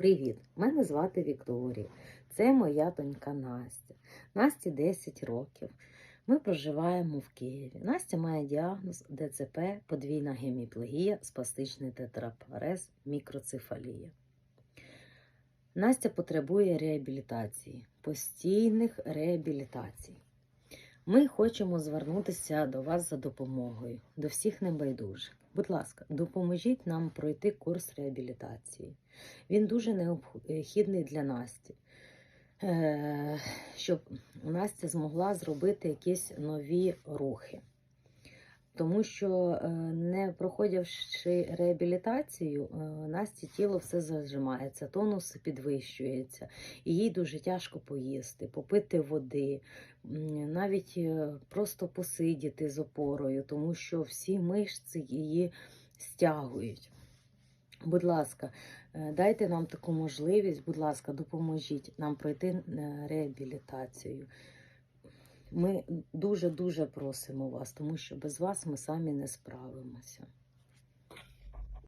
Привіт! Мене звати Вікторія. Це моя донька Настя. Насті 10 років. Ми проживаємо в Києві. Настя має діагноз ДЦП, подвійна геміплегія, спастичний тетрапарез, мікроцефалія. Настя потребує реабілітації, постійних реабілітацій. Ми хочемо звернутися до вас за допомогою, до всіх небайдужих. Будь ласка, допоможіть нам пройти курс реабілітації. Він дуже необхідний для Насті, Е, щоб Настя змогла зробити якісь нові рухи. Тому що, е, не проходивши реабілітацію, е, Насті тіло все зажимається, тонус підвищується, і їй дуже тяжко поїсти, попити води, навіть е, просто посидіти з опорою, тому що всі мишці її стягують. Будь ласка, дайте нам таку можливість, будь ласка, допоможіть нам пройти реабілітацію. Ми дуже-дуже просимо вас, тому що без вас ми самі не справимося.